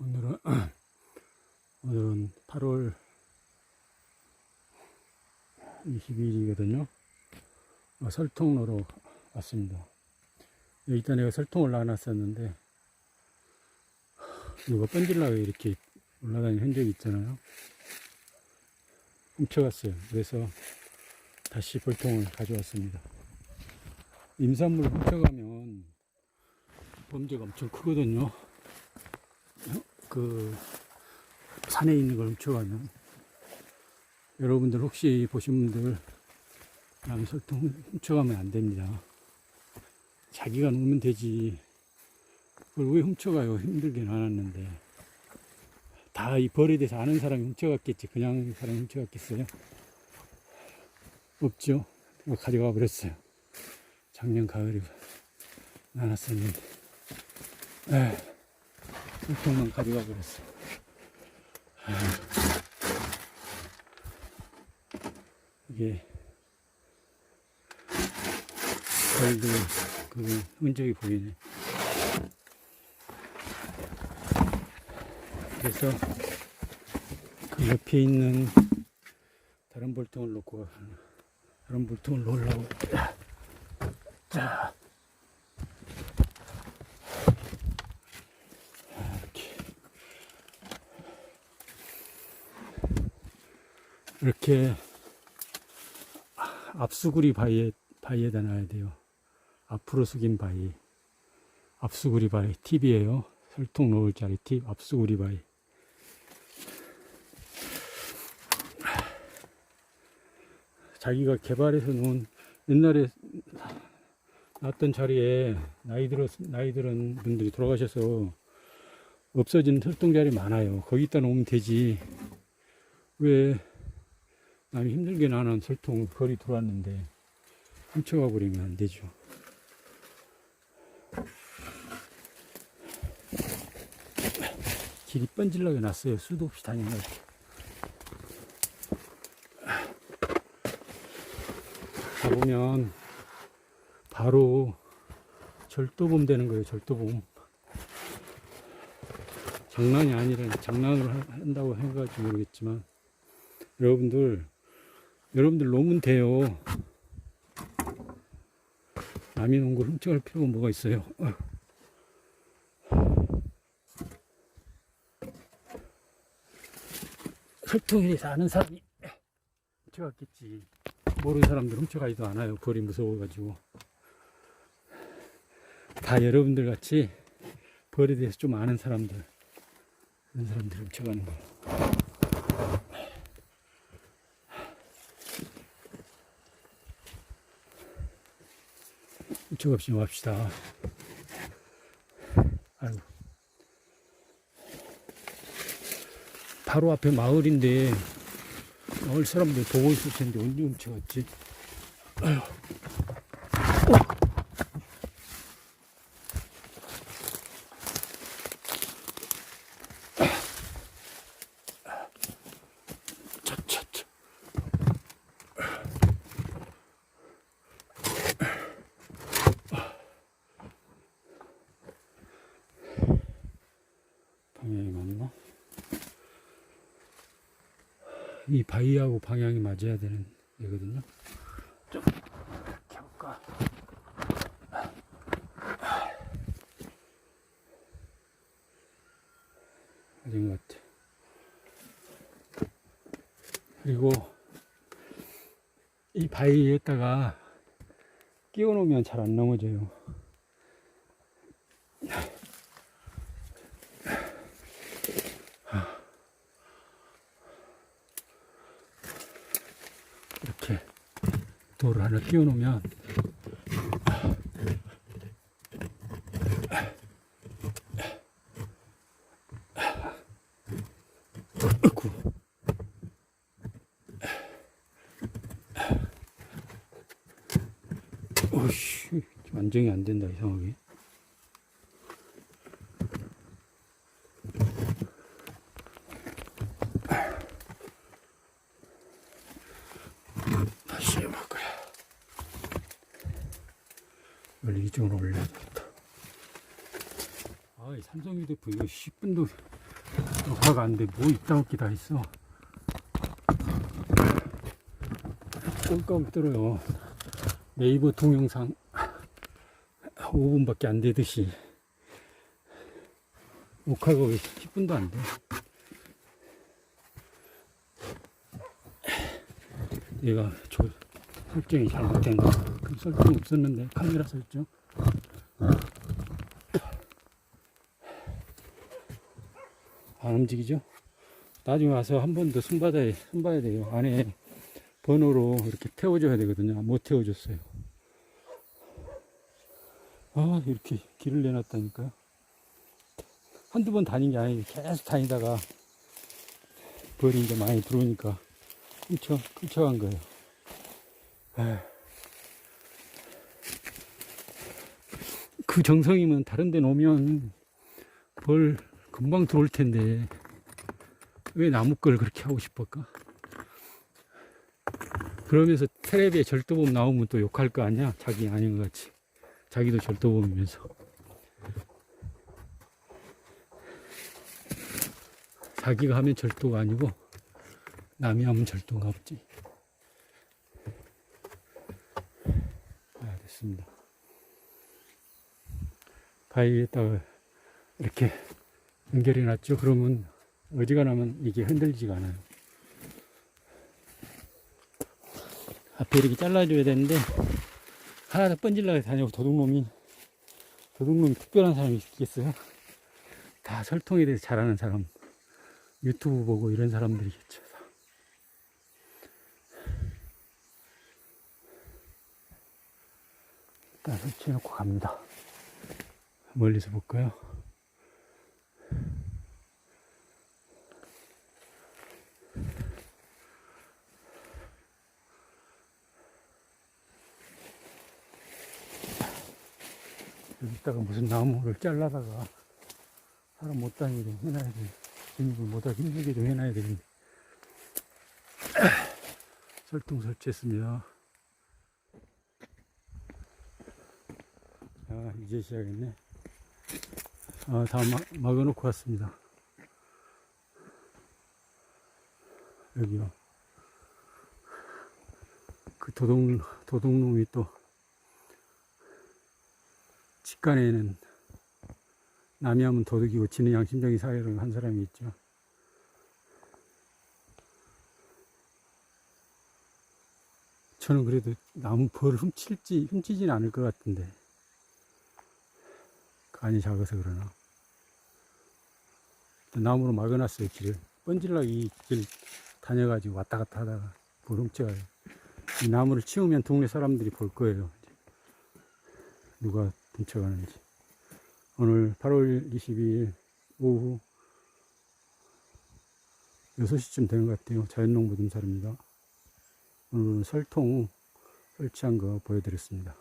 오늘은 오늘은 8월 22일이거든요. 어, 설통로로 왔습니다. 여기다 내가 설통을 놔놨었는데 누가 뻔질라고 이렇게 올라다니는 흔적이 있잖아요. 훔쳐갔어요. 그래서 다시 벌통을 가져왔습니다. 임산물을 훔쳐가면 범죄가 엄청 크거든요. 그 산에 있는 걸 훔쳐가면 여러분들 혹시 보신 분들 남 설통 훔쳐가면 안 됩니다. 자기가 놓으면 되지. 그걸 왜 훔쳐가요? 힘들게 나눴는데. 다 이 벌에 대해서 아는 사람이 훔쳐갔겠지. 그냥 사람이 훔쳐갔겠어요? 없죠. 가져가 버렸어요. 작년 가을에 나눴었는데. 에휴. 물통만 가져가 버렸어. 이게 벌도 그 흔적이 보이네. 그래서 그 옆에 있는 다른 볼통을 놓고 가- 다른 볼통을 놓으려고 자이 이렇게 앞수구리 바위에 바위에다 놔야 돼요. 앞으로 숙인 바위. 앞수구리 바위 팁이에요. 설통 놓을 자리 팁 앞수구리 바위. 자기가 개발해서 놓은 옛날에 놨던 자리에 나이 들어 나이 들은 분들이 돌아가셔서 없어진 설동 자리 많아요. 거기다 놓으면 되지. 왜 남이 힘들게 나는 설통 거리 들어왔는데 훔쳐가 버리면 안 되죠. 길이 뻔질나게 났어요. 수도 없이 다니는 거. 가보면 바로 절도범 되는 거예요. 절도범. 장난이 아니라 하- 한다고 해가지고 모르겠지만 여러분들 여러분들 놓으면 돼요. 남이 놓은 걸 훔쳐갈 필요가 뭐가 있어요. 어. 설통에서 아는 사람이 훔쳐갔겠지. 모르는 사람들 훔쳐가지도 않아요. 벌이 무서워가지고. 다 여러분들 같이 벌에 대해서 좀 아는 사람들, 그런 사람들 훔쳐가는 거예요. 없이 좀 합시다. 아이고. 바로 앞에 마을인데, 마을 사람들 보고 있을 텐데, 언제 훔쳐갔지? 아휴. 차차차. 방향이 맞나? 이 바위하고 방향이 맞아야 되는 얘거든요. 좀 이렇게 해볼까? 맞은 것 같아. 그리고 이 바위에다가 끼워 놓으면 잘 안 넘어져요. 이렇게 돌을 하나 끼워 놓으면 안정이 안 된다 이상하게 다시 해볼 거야 원래 이쪽으로 올려야 되겠다 아이 삼성 휴대폰 이거 10분도 녹화가 안 돼. 뭐 있다 없기 다 있어. 꼴깍 떨어요. 네이버 동영상 5분밖에 안 되듯이 녹화가 왜 10분도 안 돼. 얘가 조, 설정이 잘못된 거. 그 설정 없었는데 카메라 설정. 안 움직이죠? 나중에 와서 한 번 더 손받아야, 손봐야 돼요. 안에 번호로 이렇게 태워줘야 되거든요. 못 태워줬어요. 아, 이렇게 길을 내놨다니까요. 한두 번 다닌 게 아니고 계속 다니다가 벌이 이제 많이 들어오니까 훔쳐, 훔쳐간 거예요. 에휴. 그 정성이면 다른 데 놓으면 벌 금방 들어올 텐데 왜 나무 걸 그렇게 하고 싶을까? 그러면서 텔레비에 절도범 나오면 또 욕할 거 아니야? 자기 아닌 것 같이. 자기도 절도범이면서. 자기가 하면 절도가 아니고 남이 하면 절도가 없지. 아, 됐습니다. 바위에다가 이렇게 연결해 놨죠. 그러면 어지간하면 이게 흔들리지가 않아요. 앞에 이렇게 잘라줘야 되는데 하나 더 번질나게 다니고 도둑놈이 도둑놈이 특별한 사람이 있겠어요? 다 설통에 대해서 잘하는 사람 유튜브 보고 이런 사람들이겠죠. 일단 설치해 놓고 갑니다. 멀리서 볼까요? 여기다가 무슨 나무를 잘라다가 사람 못 다니게 좀 해놔야 돼. 진입을 못하게 힘들게 좀 해놔야 되겠네. 설통 설치했습니다. 자, 이제 시작했네. 아, 다 막, 막아놓고 왔습니다. 여기요. 그 도둑, 도둑놈이 또 직간에는 남이 하면 도둑이고 지는 양심적인 사회를 한 사람이 있죠. 저는 그래도 나무 벌을 훔칠지, 훔치진 않을 것 같은데. 간이 작아서 그러나. 나무로 막아놨어요, 길을. 번질락 이길 다녀가지고 왔다 갔다 하다가 벌 훔쳐가요. 이 나무를 치우면 동네 사람들이 볼 거예요. 누가 훔쳐가는지. 오늘 8월 22일 오후 6시쯤 되는 것 같아요. 자연농부 등살입니다. 오늘 설통 설치한 거 보여드렸습니다.